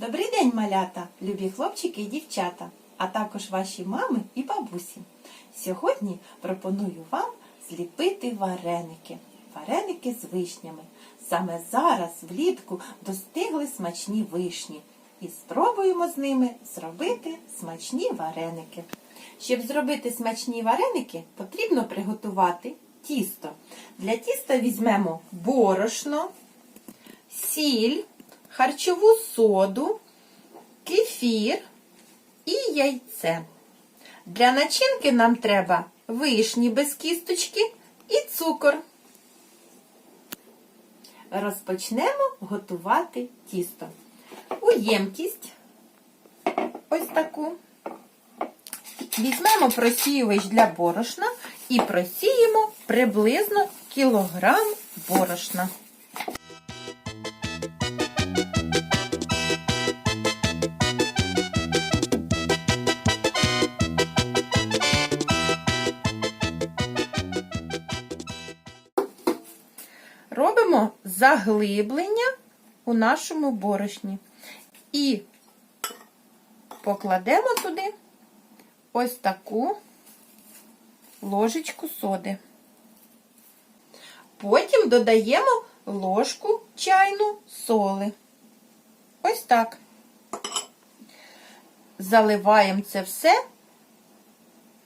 Добрий день, малята, любі хлопчики і дівчата, а також ваші мами і бабусі. Сьогодні пропоную вам зліпити вареники. Вареники з вишнями. Саме зараз влітку достигли смачні вишні. І спробуємо з ними зробити смачні вареники. Щоб зробити смачні вареники, потрібно приготувати тісто. Для тіста візьмемо борошно, сіль, харчову соду, кефір і яйце. Для начинки нам треба вишні без кісточки і цукор. Розпочнемо готувати тісто. У ємкість ось таку. Візьмемо просіювач для борошна і просіємо приблизно кілограм борошна. Заглиблення у нашому борошні. І покладемо туди ось таку ложечку соди. Потім додаємо ложку чайну соли. Ось так. Заливаємо це все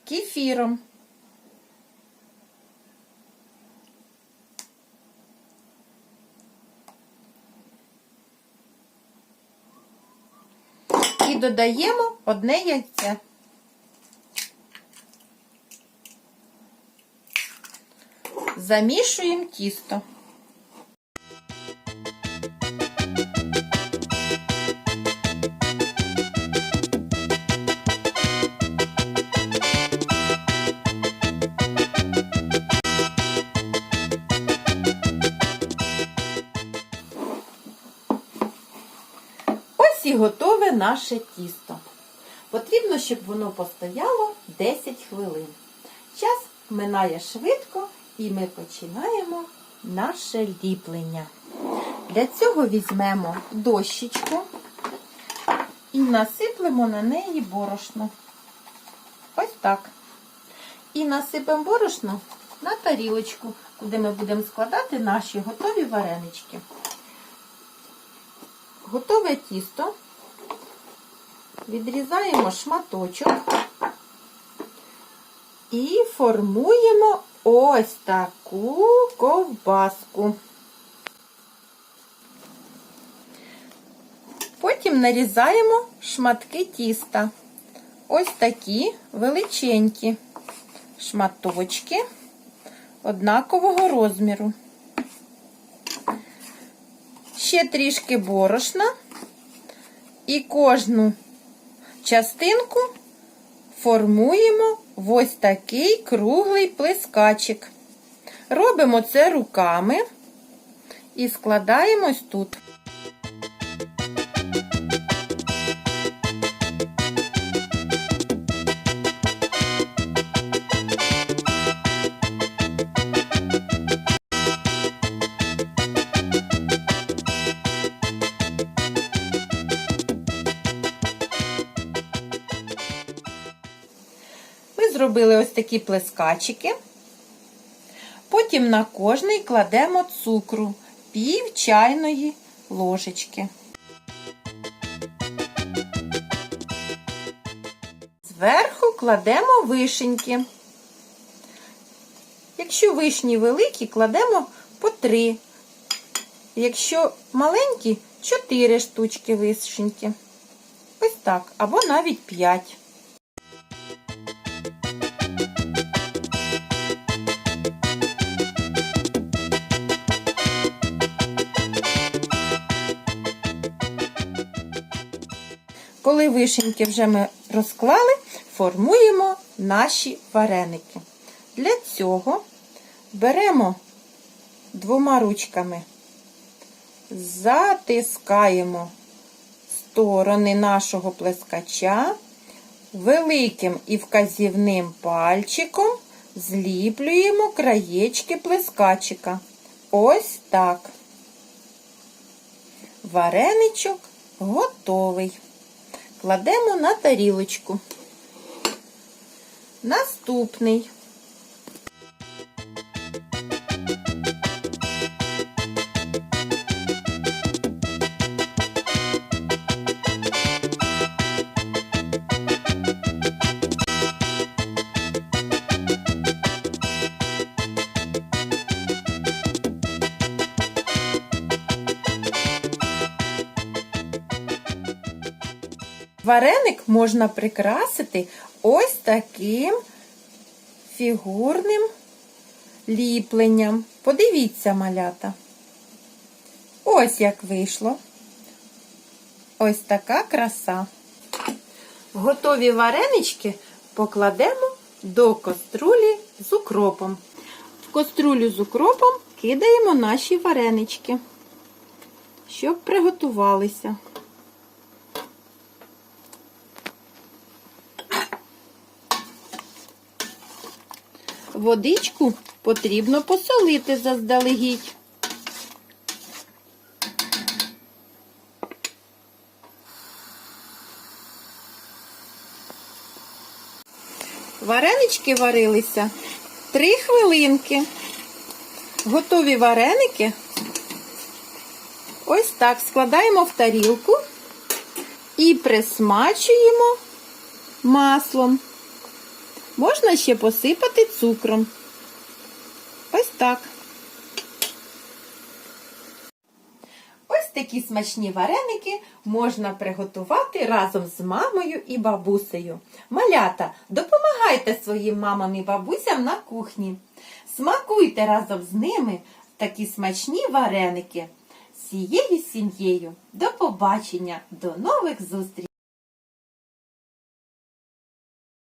кефіром. І додаємо одне яйце. Замішуємо тісто. Ось і готове наше тісто. Потрібно, щоб воно постояло 10 хвилин. Час минає швидко і ми починаємо наше ліплення. Для цього візьмемо дощечку і насиплемо на неї борошно. Ось так. І насипемо борошно на тарілочку, куди ми будемо складати наші готові варенички. Готове тісто відрізаємо шматочок і формуємо ось таку ковбаску. Потім нарізаємо шматки тіста. Ось такі величенькі шматочки однакового розміру. Ще трішки борошна і кожну частинку формуємо в ось такий круглий плескачик. Робимо це руками і складаємо ось тут. Зробили ось такі плескачики. Потім на кожний кладемо цукру пів чайної ложечки. Зверху кладемо вишеньки. Якщо вишні великі, кладемо по три. Якщо маленькі, чотири штучки вишеньки. Ось так, або навіть п'ять. Коли вишеньки вже ми розклали, формуємо наші вареники. Для цього беремо двома ручками, затискаємо сторони нашого плескача, великим і вказівним пальчиком зліплюємо краєчки плескачика. Ось так. Вареничок готовий. Кладемо на тарілочку. Наступний. Вареник можна прикрасити ось таким фігурним ліпленням. Подивіться, малята. Ось як вийшло. Ось така краса. Готові варенички покладемо до каструлі з укропом. В каструлю з укропом кидаємо наші варенички, щоб приготувалися. Водичку потрібно посолити заздалегідь. Варенички варилися 3 хвилинки. Готові вареники. Ось так складаємо в тарілку і присмачуємо маслом. Можна ще посипати цукром. Ось так. Ось такі смачні вареники можна приготувати разом з мамою і бабусею. Малята, допомагайте своїм мамам і бабусям на кухні. Смакуйте разом з ними такі смачні вареники. Цією сім'єю. До побачення, до нових зустрічей!